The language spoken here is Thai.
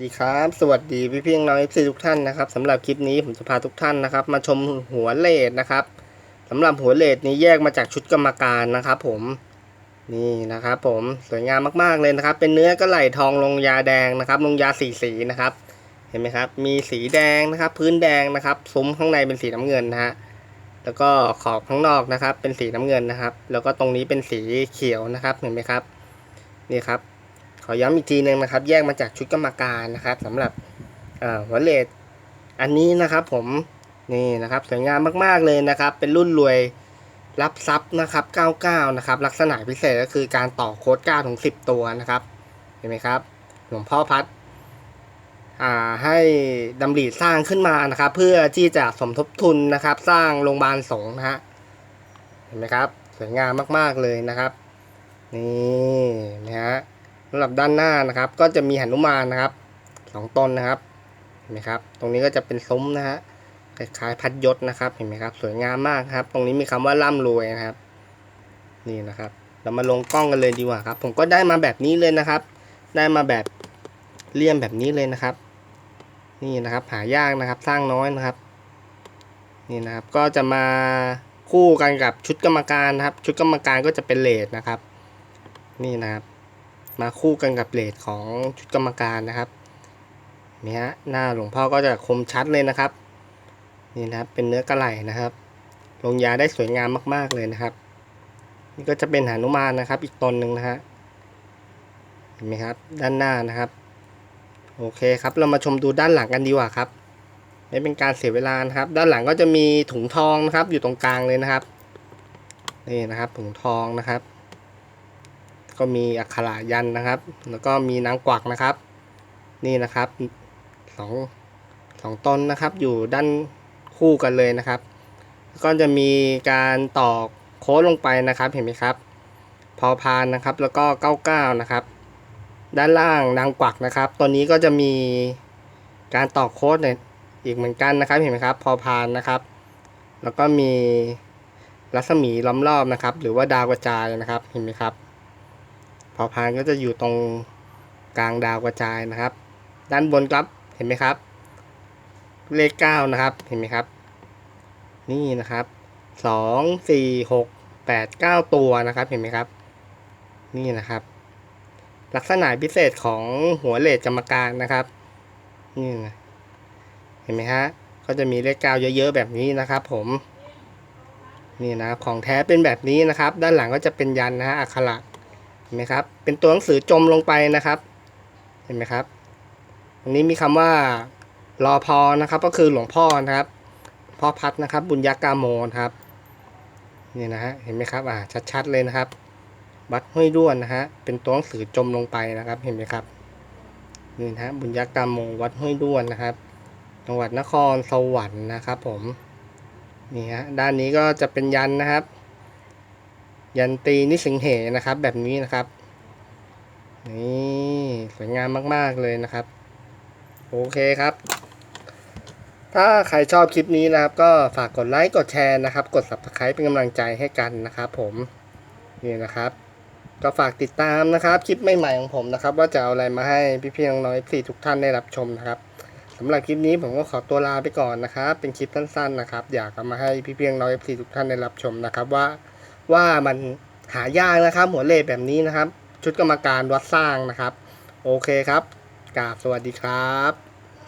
ดีครับ สวัสดีพี่พี่น้องเอฟซีทุกท่านนะครับสำหรับคลิปนี้ผมจะพาทุกท่านนะครับ มาชมหัวเลดนะครับสำหรับหัวเลดนี้แยกมาจากชุดกรรมการนะครับ ผมนี่นะครับ ผมสวยงามมากๆเลยนะครับ เป็นเนื้อกระไหลทองลงยาแดงนะครับ ลงยาสีสีนะครับ เห็นไหมครับ มีสีแดงนะครับ พื้นแดงนะครับซุ้มข้างในเป็นสีน้ำเงินนะฮะแล้วก็ขอบข้างนอกนะครับ เป็นสีน้ำเงินนะครับ แล้วก็ตรงนี้เป็นสีเขียวนะครับเห็นไหมครับนี่ครับ ขอย้ำอีกทีหนึ่งนะครับ แยกมาจากชุดกรรมการนะครับสำหรับเอ่อหัวเลดอันนี้นะครับผมนี่นะครับสวยงามมากๆเลยนะครับ เป็นรุ่นรวยรับทรัพย์นะครับ 99 นะครับ ลักษณะพิเศษก็คือการต่อโค้ด9ถึง10 ตัวนะครับ เห็นไหมครับ หลวงพ่อพัดให้ดำริสร้างขึ้นมานะครับ เพื่อที่จะสมทบทุนนะครับ สร้างโรงพยาบาลสงฆ์นะฮะเห็นไหมครับ สวยงามมากๆเลยนะครับ นี่นะฮะ สำหรับด้านหน้านะครับ ก็จะมีหนุมานนะครับสองต้นนะครับเห็นไหมครับ ตรงนี้ก็จะเป็นซุ้มนะฮะคล้ายๆพัดยศนะครับ เห็นไหมครับ สวยงามมากครับ ตรงนี้มีคำว่าร่ำรวยนะครับ นี่นะครับ เรามาลงกล้องกันเลยดีกว่าครับ ผมก็ได้มาแบบนี้เลยนะครับ ได้มาแบบเลี่ยมแบบนี้เลยนะครับ นี่นะครับหายากนะครับ สร้างน้อยนะครับ นี่นะครับ ก็จะมาคู่กันกับชุดกรรมการนะครับ ชุดกรรมการก็จะเป็นเลดนะครับ นี่นะครับ มาคู่กันกับเลดของชุดกรรมการนะครับนี่ฮะหน้าหลวงพ่อก็จะคมชัดเลยนะครับ นี่นะครับเป็นเนื้อกระไหล่นะครับลงยาได้สวยงามมาก ๆเลยนะครับ นี่ก็จะเป็นหานุมานนะครับ อีกตนหนึ่งนะฮะเห็นไหมครับ ด้านหน้านะครับ โอเคครับ เรามาชมดูด้านหลังกันดีกว่าครับไม่เป็นการเสียเวลานะครับ ด้านหลังก็จะมีถุงทองนะครับ อยู่ตรงกลางเลยนะครับ นี่นะครับถุงทองนะครับ ก็มีอักขระยันนะครับ แล้วก็มีนางกวักนะครับ นี่นะครับสองสองต้นนะครับอยู่ด้านคู่กันเลยนะครับ ก็จะมีการตอกโค้ดลงไปนะครับเห็นไหมครับ พอพานนะครับแล้วก็เก้าเก้านะครับ ด้านล่างนางกวักนะครับ ตัวนี้ก็จะมีการตอกโค้ดเนี่ยอีกเหมือนกันนะครับเห็นไหมครับ พอพานนะครับ แล้วก็มีรัศมีล้อมรอบนะครับ หรือว่าดาวกระจายนะครับเห็นไหมครับ พอพานก็จะอยู่ตรงกลางดาวกระจายนะครับ ด้านบนครับเห็นไหมครับ เลขเก้านะครับเห็นไหมครับ นี่นะครับสองสี่หกแปดเก้าตัวนะครับเห็นไหมครับ นี่นะครับ ลักษณะพิเศษของหัวเลดกรรมการนะครับนี่นะเห็นไหมฮะก็จะมีเลขเก้าเยอะๆแบบนี้นะครับ ผมนี่นะของแท้เป็นแบบนี้นะครับ ด้านหลังก็จะเป็นยันนะฮะอักขระ ห็นไหมครับ เป็นตัวหนังสือจมลงไปนะครับ เห็นไหมครับตรงนี้มีคำว่ารอพอนะครับ ก็คือหลวงพ่อนะครับพ่อพัดนะครับ บุญยากาโมนะครับ นี่นะฮะ เห็นไหมครับ อ่า ชัดๆเลยนะครับ วัดห้วยด้วนนะฮะ เป็นตัวหนังสือจมลงไปนะครับ เห็นไหมครับ นี่นะฮะ บุญยากาโมวัดห้วยด้วนนะครับ จังหวัดนครสวรรค์นะครับ ผม นี่ฮะ ด้านนี้ก็จะเป็นยันนะครับ ยันตีนิสิงเหนะครับ แบบนี้นะครับ นี่สวยงามมาก ๆ เลยนะครับ โอเคครับ ถ้าใครชอบคลิปนี้นะครับ ก็ฝากกดไลค์กดแชร์นะครับ กด subscribe เป็นกำลังใจให้กันนะครับ ผมนี่นะครับ ก็ฝากติดตามนะครับ คลิปใหม่ๆของผมนะครับ ว่าจะเอาอะไรมาให้พี่ๆน้องๆ FC ทุกท่านได้รับชมนะครับสำหรับคลิปนี้ผมก็ขอตัวลาไปก่อนนะครับ เป็นคลิปสั้นๆนะครับ อยากเอามาให้พี่ๆน้องๆ FC ทุกท่านได้รับชมนะครับว่า ว่ามันหายากนะครับ หัวเลขแบบนี้นะครับ ชุดกรรมการวัดสร้างนะครับ โอเคครับกราบสวัสดีครับ